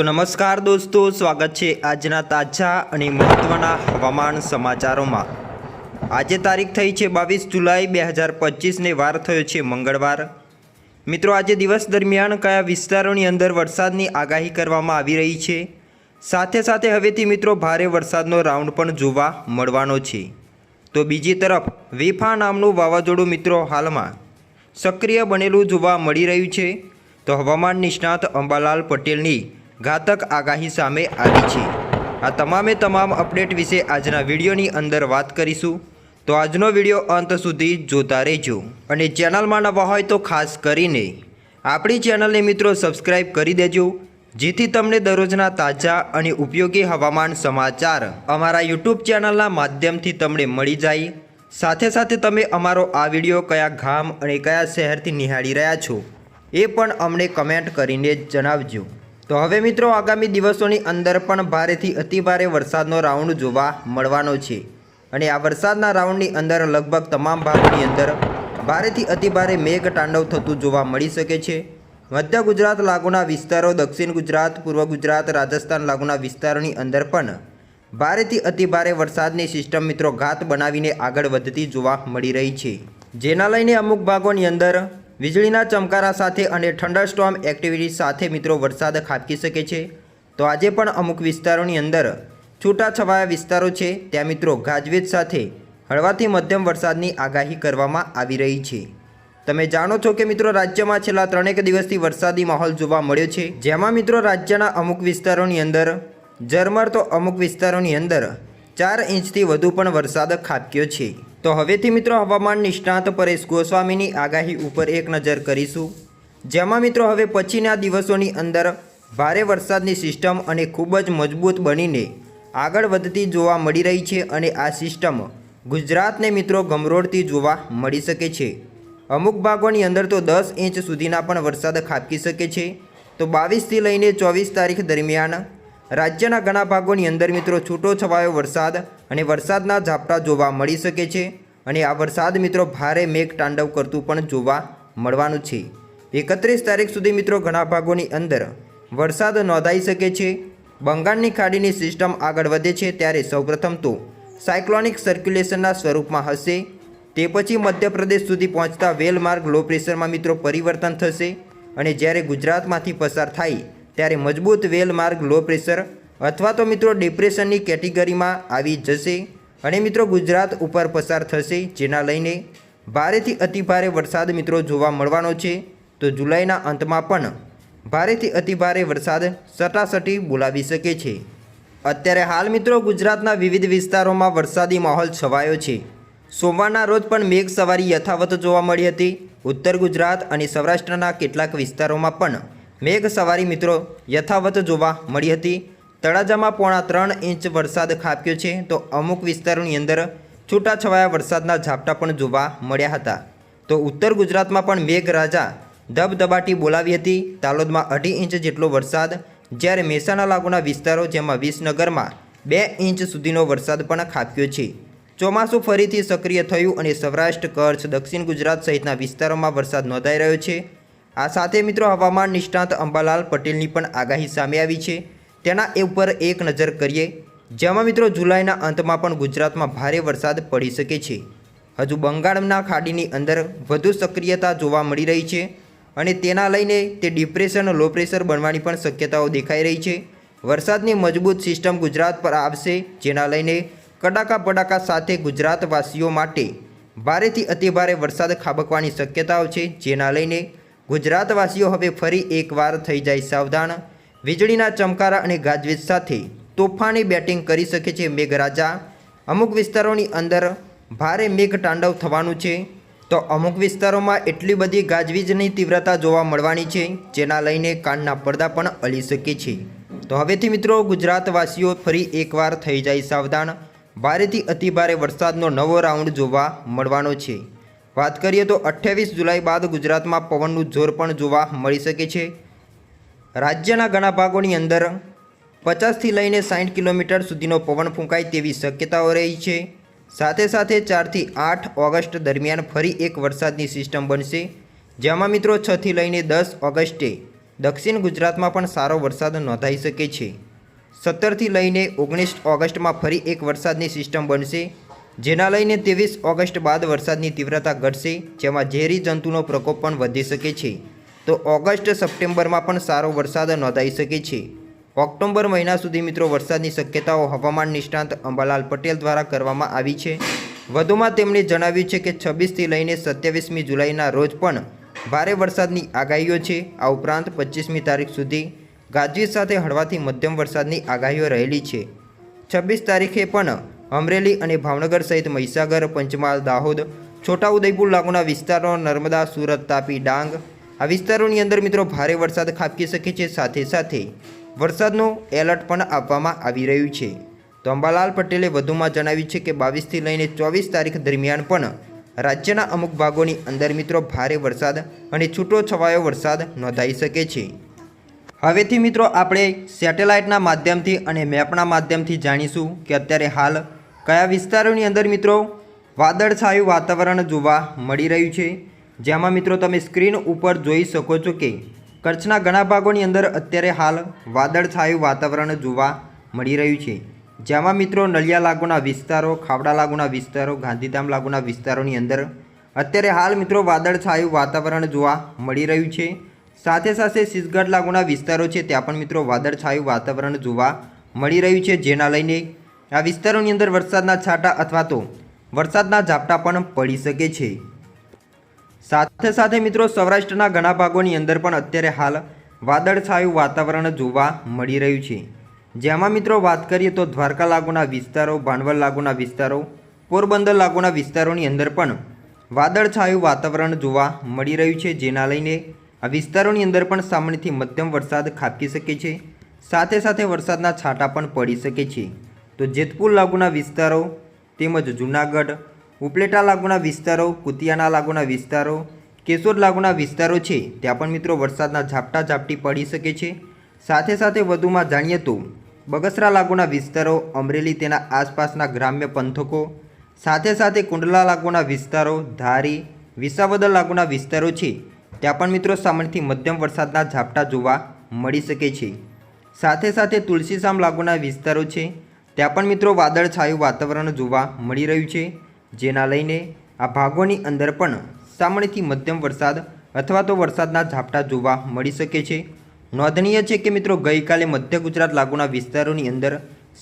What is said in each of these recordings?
તો નમસ્કાર દોસ્તો, સ્વાગત છે આજના તાજા અને મહત્ત્વના હવામાન સમાચારોમાં. આજે તારીખ થઈ છે બાવીસ જુલાઈ બે હજાર પચીસને વાર થયો છે મંગળવાર. મિત્રો, આજે દિવસ દરમિયાન કયા વિસ્તારોની અંદર વરસાદની આગાહી કરવામાં આવી રહી છે? સાથે સાથે હવેથી મિત્રો, ભારે વરસાદનો રાઉન્ડ પણ જોવા મળવાનો છે. તો બીજી તરફ, વેફા નામનું વાવાઝોડું મિત્રો હાલમાં સક્રિય બનેલું જોવા મળી રહ્યું છે. તો હવામાન નિષ્ણાત અંબાલાલ પટેલની ઘાતક આગાહી સામે આવી છે. આ તમામે તમામ અપડેટ વિશે આજના વિડીયોની અંદર વાત કરીશું. તો આજનો વીડિયો અંત સુધી જોતા રહેજો. અને ચેનલમાં નવા હોય તો ખાસ કરીને આપણી ચેનલને મિત્રો સબસ્ક્રાઈબ કરી દેજો, જેથી તમને દરરોજના તાજા અને ઉપયોગી હવામાન સમાચાર અમારા યુટ્યુબ ચેનલના માધ્યમથી તમને મળી જાય. સાથે સાથે તમે અમારો આ વીડિયો કયા ગામ અને કયા શહેરથી નિહાળી રહ્યા છો, એ પણ અમને કમેન્ટ કરીને જણાવજો. તો હવે મિત્રો આગામી દિવસોની અંદર પણ ભારેથી અતિભારે વરસાદનો રાઉન્ડ જોવા મળવાનો છે. અને આ વરસાદના રાઉન્ડની અંદર લગભગ તમામ ભાગોની અંદર ભારેથી અતિભારે મેઘ તાંડવ થતું જોવા મળી શકે છે. મધ્ય ગુજરાત લાગુના વિસ્તારો, દક્ષિણ ગુજરાત, પૂર્વ ગુજરાત, રાજસ્થાન લાગુના વિસ્તારોની અંદર પણ ભારેથી અતિભારે વરસાદની સિસ્ટમ મિત્રો ઘાત બનાવીને આગળ વધતી જોવા મળી રહી છે. જેના લઈને અમુક ભાગોની અંદર વીજળીના ચમકારા સાથે અને થંડરસ્ટોર્મ એક્ટિવિટી સાથે મિત્રો વરસાદ ખાબકી શકે છે. તો આજે પણ અમુક વિસ્તારોની અંદર છૂટાછવાયા વિસ્તારો છે. ત્યાં મિત્રો ગાજવીજ સાથે હળવાથી મધ્યમ વરસાદની આગાહી કરવામાં આવી રહી છે. તમે જાણો છો કે મિત્રો રાજ્યમાં છેલ્લા ત્રણેક દિવસથી વરસાદી માહોલ જોવા મળ્યો છે. જેમાં મિત્રો રાજ્યના અમુક વિસ્તારોની અંદર ઝરમર તો અમુક વિસ્તારોની અંદર ચાર ઇંચથી વધુ પણ વરસાદ ખાબક્યો છે. તો હવેથી મિત્રો હવામાન નિષ્ણાત પરેશ ગોસ્વામીની આગાહી ઉપર એક નજર કરીશું. જેમાં મિત્રો હવે પછીના દિવસોની અંદર ભારે વરસાદની સિસ્ટમ અને ખૂબ જ મજબૂત બનીને આગળ વધતી જોવા મળી રહી છે અને આ સિસ્ટમ ગુજરાતને મિત્રો ગમરોડતી જોવા મળી શકે છે. અમુક ભાગોની અંદર તો દસ ઇંચ સુધીના પણ વરસાદ ખાબકી શકે છે. તો બાવીસથી લઈને ચોવીસ તારીખ દરમિયાન રાજ્યના ઘણા ભાગોની અંદર મિત્રો છૂટો છવાયો વરસાદ અને વરસાદના ઝાપટા જોવા મળી શકે છે અને આ વરસાદ મિત્રો ભારે મેઘ તાંડવ કરતું પણ જોવા મળવાનું છે. એકત્રીસ તારીખ સુધી મિત્રો ઘણા ભાગોની અંદર વરસાદ નોંધાઈ શકે છે. બંગાળની ખાડીની સિસ્ટમ આગળ વધે છે ત્યારે સૌપ્રથમ તો સાયક્લોનિક સર્ક્યુલેશનના સ્વરૂપમાં હશે. તે પછી મધ્યપ્રદેશ સુધી પહોંચતા વેલ માર્ગ લો પ્રેશરમાં મિત્રો પરિવર્તન થશે અને જ્યારે ગુજરાતમાંથી પસાર થાય ત્યારે મજબૂત વેલ માર્ગ લો પ્રેશર અથવા તો મિત્રો ડિપ્રેશનની કેટેગરીમાં આવી જશે. અને મિત્રો ગુજરાત ઉપર પસાર થશે, જેના લઈને ભારેથી અતિભારે વરસાદ મિત્રો જોવા મળવાનો છે. તો જુલાઈના અંતમાં પણ ભારેથી અતિભારે વરસાદ સટાસટી બોલાવી શકે છે. અત્યારે હાલ મિત્રો ગુજરાતના વિવિધ વિસ્તારોમાં વરસાદી માહોલ છવાયો છે. સોમવારના રોજ પણ મેઘ સવારી યથાવત જોવા મળી હતી. ઉત્તર ગુજરાત અને સૌરાષ્ટ્રના કેટલાક વિસ્તારોમાં પણ મેઘ સવારી મિત્રો યથાવત જોવા મળી હતી. તળાજામાં પોણા ત્રણ ઇંચ વરસાદ ખાબક્યો છે તો અમુક વિસ્તારોની અંદર છૂટાછવાયા વરસાદના ઝાપટા પણ જોવા મળ્યા હતા. તો ઉત્તર ગુજરાતમાં પણ મેઘરાજા ધબધબાટી બોલાવી હતી. તાલોદમાં અઢી ઇંચ જેટલો વરસાદ, જ્યારે મહેસાણા લાગુના વિસ્તારો જેમાં વિસનગરમાં બે ઇંચ સુધીનો વરસાદ પણ ખાબક્યો છે. ચોમાસું ફરીથી સક્રિય થયું અને સૌરાષ્ટ્ર, કચ્છ, દક્ષિણ ગુજરાત સહિતના વિસ્તારોમાં વરસાદ નોંધાઈ રહ્યો છે. આ સાથે મિત્રો હવામાન નિષ્ણાત અંબાલાલ પટેલની પણ આગાહી સામે આવી છે. તેના એ ઉપર એક નજર કરીએ, જેમાં મિત્રો જુલાઈના અંતમાં પણ ગુજરાતમાં ભારે વરસાદ પડી શકે છે. હજુ બંગાળના ખાડીની અંદર વધુ સક્રિયતા જોવા મળી રહી છે અને તેના લઈને તે ડિપ્રેશન, લો પ્રેશર બનવાની પણ શક્યતાઓ દેખાઈ રહી છે. વરસાદની મજબૂત સિસ્ટમ ગુજરાત પર આવશે, જેના લઈને કડાકા પડાકા સાથે ગુજરાતવાસીઓ માટે ભારેથી અતિભારે વરસાદ ખાબકવાની શક્યતાઓ છે, જેના લઈને ગુજરાતવાસીઓ હવે ફરી એકવાર થઈ જાય સાવધાન. વીજળીના ચમકારા અને ગાજવીજ સાથે તોફાની બેટિંગ કરી શકે છે મેઘરાજા. અમુક વિસ્તારોની અંદર ભારે મેઘ તાંડવ થવાનું છે. તો અમુક વિસ્તારોમાં એટલી બધી ગાજવીજની તીવ્રતા જોવા મળવાની છે, જેના લઈને કાનના પડદા પણ અલી શકે છે. તો હવેથી મિત્રો ગુજરાતવાસીઓ ફરી એકવાર થઈ જાય સાવધાન. ભારેથી અતિભારે વરસાદનો નવો રાઉન્ડ જોવા મળવાનો છે. વાત કરીએ તો અઠ્યાવીસ જુલાઈ બાદ ગુજરાતમાં પવનનું જોર પણ જોવા મળી શકે છે. રાજ્યના ઘણા ભાગોની અંદર પચાસથી લઈને સાઠ કિલોમીટર સુધીનો પવન ફૂંકાય તેવી શક્યતાઓ રહી છે. સાથે સાથે ચારથી આઠ ઓગસ્ટ દરમિયાન ફરી એક વરસાદની સિસ્ટમ બનશે. જેમાં મિત્રો છથી લઈને દસ ઓગસ્ટે દક્ષિણ ગુજરાતમાં પણ સારો વરસાદ નોંધાઈ શકે છે. સત્તરથી લઈને ઓગણીસ ઓગસ્ટમાં ફરી એક વરસાદની સિસ્ટમ બનશે. જેના લઈને ત્રેવીસ ઓગસ્ટ બાદ વરસાદની તીવ્રતા ઘટશે, જેમાં ઝેરી જંતુનો પ્રકોપ પણ વધી શકે છે. તો ઓગસ્ટ સપ્ટેમ્બરમાં પણ સારો વરસાદ નોંધાઈ શકે છે. ઓક્ટોબર મહિના સુધી મિત્રો વરસાદની શક્યતાઓ હવામાન નિષ્ણાંત અંબાલાલ પટેલ દ્વારા કરવામાં આવી છે. વધુમાં તેમણે જણાવ્યું છે કે છવ્વીસથી લઈને સત્યાવીસમી જુલાઈના રોજ પણ ભારે વરસાદની આગાહીઓ છે. આ ઉપરાંત પચીસમી તારીખ સુધી ગાજવીજ સાથે હળવાથી મધ્યમ વરસાદની આગાહીઓ રહેલી છે. છવ્વીસ તારીખે પણ અમરેલી અને ભાવનગર સહિત મહીસાગર, પંચમહાલ, દાહોદ, છોટાઉદેપુર લાગુના વિસ્તારો નર્મદા, સુરત, તાપી, ડાંગ આ વિસ્તારોની અંદર મિત્રો ભારે વરસાદ ખાબકી શકે છે. સાથે સાથે વરસાદનું એલર્ટ પણ આપવામાં આવી રહ્યું છે. તો અંબાલાલ પટેલે વધુમાં જણાવ્યું છે કે બાવીસથી લઈને ચોવીસ તારીખ દરમિયાન પણ રાજ્યના અમુક ભાગોની અંદર મિત્રો ભારે વરસાદ અને છૂટો છવાયો વરસાદ નોંધાઈ શકે છે. હવેથી મિત્રો આપણે સેટેલાઇટના માધ્યમથી અને મેપના માધ્યમથી જાણીશું કે અત્યારે હાલ કયા વિસ્તારોની અંદર મિત્રો વાદળછાયું વાતાવરણ જોવા મળી રહ્યું છે? જેમાં મિત્રો તમે સ્ક્રીન ઉપર જોઈ શકો છો કે કચ્છના ઘણા ભાગોની અંદર અત્યારે હાલ વાદળછાયું વાતાવરણ જોવા મળી રહ્યું છે. જેમાં મિત્રો નલિયા લાગુના વિસ્તારો, ખાવડા લાગુના વિસ્તારો, ગાંધીધામ લાગુના વિસ્તારોની અંદર અત્યારે હાલ મિત્રો વાદળછાયું વાતાવરણ જોવા મળી રહ્યું છે. સાથે સાથે સિસગઢ લાગુના વિસ્તારો છે, ત્યાં પણ મિત્રો વાદળછાયું વાતાવરણ જોવા મળી રહ્યું છે, જેના લઈને આ વિસ્તારોની અંદર વરસાદના છાંટા અથવા તો વરસાદના ઝાપટા પણ પડી શકે છે. સાથે સાથે મિત્રો, સૌરાષ્ટ્રના ઘણા ભાગોની અંદર પણ અત્યારે હાલ વાદળછાયું વાતાવરણ જોવા મળી રહ્યું છે. જેમાં મિત્રો, વાત કરીએ તો દ્વારકા લાગુના વિસ્તારો ભાંડવલ લાગુના વિસ્તારો, પોરબંદર લાગુના વિસ્તારોની અંદર પણ વાદળછાયું વાતાવરણ જોવા મળી રહ્યું છે. જેના લઈને આ વિસ્તારોની અંદર પણ સામાન્યથી મધ્યમ વરસાદ ખાબકી શકે છે. સાથે સાથે વરસાદના છાંટા પણ પડી શકે છે. તો જેતપુર લાગુના વિસ્તારો તેમજ જૂનાગઢ, ઉપલેટા લાગુના વિસ્તારો, કુતિયાના લાગુના વિસ્તારો, કેશોદ લાગુના વિસ્તારો છે, ત્યાં પણ મિત્રો વરસાદના ઝાપટા ઝાપટી પડી શકે છે. સાથે સાથે વધુમાં જાણીએ તો બગસરા લાગુના વિસ્તારો, અમરેલી તેના આસપાસના ગ્રામ્ય પંથકો, સાથે સાથે કુંડલા લાગુના વિસ્તારો, ધારી, વિસાવદર લાગુના વિસ્તારો છે, ત્યાં પણ મિત્રો સામાન્યથી મધ્યમ વરસાદના ઝાપટા જોવા મળી શકે છે. સાથે સાથે તુલસીશામ લાગુના વિસ્તારો છે ત્યાં પણ મિત્રો વાદળછાયું વાતાવરણ જોવા મળી રહ્યું છે. જેના લઈને આ ભાગોની અંદર પણ સામાન્યથી મધ્યમ વરસાદ અથવા તો વરસાદના ઝાપટા જોવા મળી શકે છે. નોંધનીય છે કે મિત્રો ગઈકાલે મધ્ય ગુજરાત લાગુના વિસ્તારોની અંદર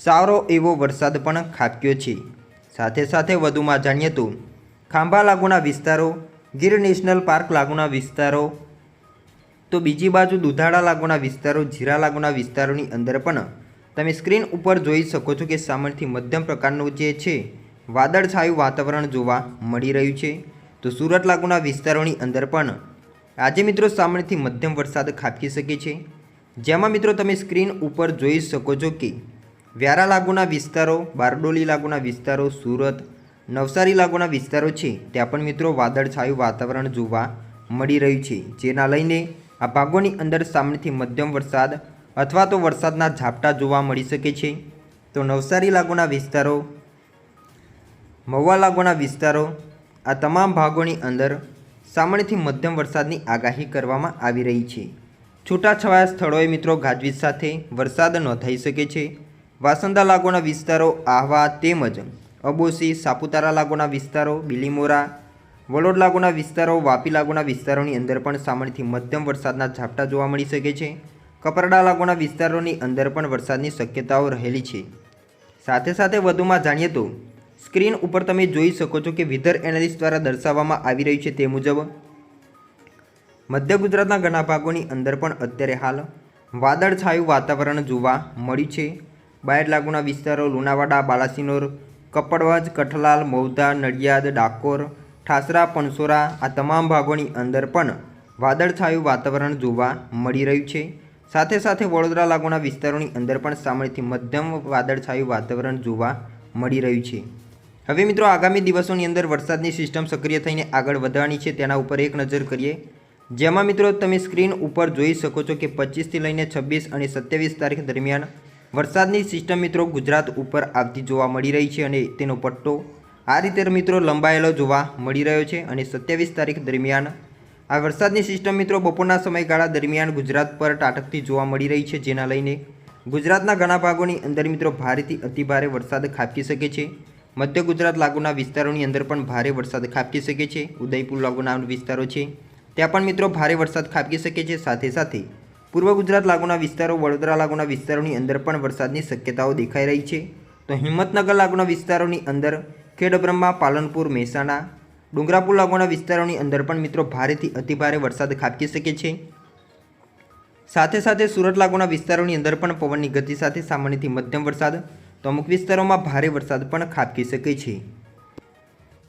સારો એવો વરસાદ પણ ખાબક્યો છે. સાથે સાથે વધુમાં જાણીએ તો ખાંભા લાગુના વિસ્તારો, ગીર નેશનલ પાર્ક લાગુના વિસ્તારો, તો બીજી બાજુ દુધાળા લાગુના વિસ્તારો, જીરા લાગુના વિસ્તારોની અંદર પણ તમે સ્ક્રીન ઉપર જોઈ શકો છો કે સામાન્યથી મધ્યમ પ્રકારનું જે છે, વાદળછાયું વાતાવરણ જોવા મળી રહ્યું છે. તો સુરત લાગુના વિસ્તારોની અંદર પણ આજે મિત્રો સામાન્યથી મધ્યમ વરસાદ ખાબકી શકે છે. જેમાં મિત્રો તમે સ્ક્રીન ઉપર જોઈ શકો છો કે વ્યારા લાગુના વિસ્તારો, બારડોલી લાગુના વિસ્તારો, સુરત, નવસારી લાગુના વિસ્તારો છે, ત્યાં પણ મિત્રો વાદળછાયું વાતાવરણ જોવા મળી રહ્યું છે. જેના લઈને આ ભાગોની અંદર સામાન્યથી મધ્યમ વરસાદ અથવા તો વરસાદના ઝાપટા જોવા મળી શકે છે. તો નવસારી લાગુના વિસ્તારો, મહુવા લાગુના વિસ્તારો, આ તમામ ભાગોની અંદર સામાન્યથી મધ્યમ વરસાદની આગાહી કરવામાં આવી રહી છે. છૂટાછવાયા સ્થળોએ મિત્રો ગાજવીજ સાથે વરસાદ નોંધાઈ શકે છે. વાસંદા લાગુના વિસ્તારો, આહવા તેમજ અબોસી, સાપુતારા લાગુના વિસ્તારો, બિલીમોરા, વલોડ લાગુના વિસ્તારો, વાપી લાગુના વિસ્તારોની અંદર પણ સામાન્યથી મધ્યમ વરસાદના ઝાપટા જોવા મળી શકે છે. કપરડા લાગુના વિસ્તારોની અંદર પણ વરસાદની શક્યતાઓ રહેલી છે. સાથે સાથે વધુમાં જાણીએ તો, સ્ક્રીન ઉપર તમે જોઈ શકો છો કે વિધર એનાલિસ્ટ દ્વારા દર્શાવવામાં આવી રહ્યું છે તે મુજબ, મધ્ય ગુજરાતના ઘણા ભાગોની અંદર પણ અત્યારે હાલ વાદળછાયું વાતાવરણ જોવા મળ્યું છે. બાયડ લાગુના વિસ્તારો લુણાવાડા, બાલાસિનોર, કપડવજ, કઠલાલ મૌધા નડિયાદ, ડાકોર, ઠાસરા પણસોરા આ તમામ ભાગોની અંદર પણ વાદળછાયું વાતાવરણ જોવા મળી રહ્યું છે. સાથે સાથે વડોદરા લાગુના વિસ્તારોની અંદર પણ સામાન્યથી મધ્યમ વાદળછાયું વાતાવરણ જોવા મળી રહ્યું છે. હવે મિત્રો, આગામી દિવસોની અંદર વરસાદની સિસ્ટમ સક્રિય થઈને આગળ વધવાની છે, તેના ઉપર એક નજર કરીએ. જેમાં મિત્રો, તમે સ્ક્રીન ઉપર જોઈ શકો છો કે પચીસથી લઈને છવ્વીસ અને સત્યાવીસ તારીખ દરમિયાન વરસાદની સિસ્ટમ મિત્રો ગુજરાત ઉપર આવતી જોવા મળી રહી છે અને તેનો પટ્ટો આ રીતે મિત્રો લંબાયેલો જોવા મળી રહ્યો છે અને સત્યાવીસ તારીખ દરમિયાન આ વરસાદની સિસ્ટમ મિત્રો બપોરના સમયગાળા દરમિયાન ગુજરાત પર તાટકતી જોવા મળી રહી છે, જેના લઈને ગુજરાતના ઘણા ભાગોની અંદર મિત્રો ભારેથી અતિભારે વરસાદ ખાબકી શકે છે. મધ્ય ગુજરાત લાગુના વિસ્તારોની અંદર પણ ભારે વરસાદ ખાબકી શકે છે. ઉદયપુર લાગુના વિસ્તારો છે, ત્યાં પણ મિત્રો ભારે વરસાદ ખાબકી શકે છે. સાથે સાથે પૂર્વ ગુજરાત લાગુના વિસ્તારો, વડોદરા લાગુના વિસ્તારોની અંદર પણ વરસાદની શક્યતાઓ દેખાઈ રહી છે. તો હિંમતનગર લાગુના વિસ્તારોની અંદર ખેડબ્રહ્મા, પાલનપુર, મહેસાણા ડુંગરાપુર લાગુના વિસ્તારોની અંદર પણ મિત્રો ભારેથી અતિભારે વરસાદ ખાબકી શકે છે. સાથે સાથે સુરત લાગુના વિસ્તારોની અંદર પણ પવનની ગતિ સાથે સામાન્યથી મધ્યમ વરસાદ, તો અમુક વિસ્તારોમાં ભારે વરસાદ પણ ખાબકી શકે છે.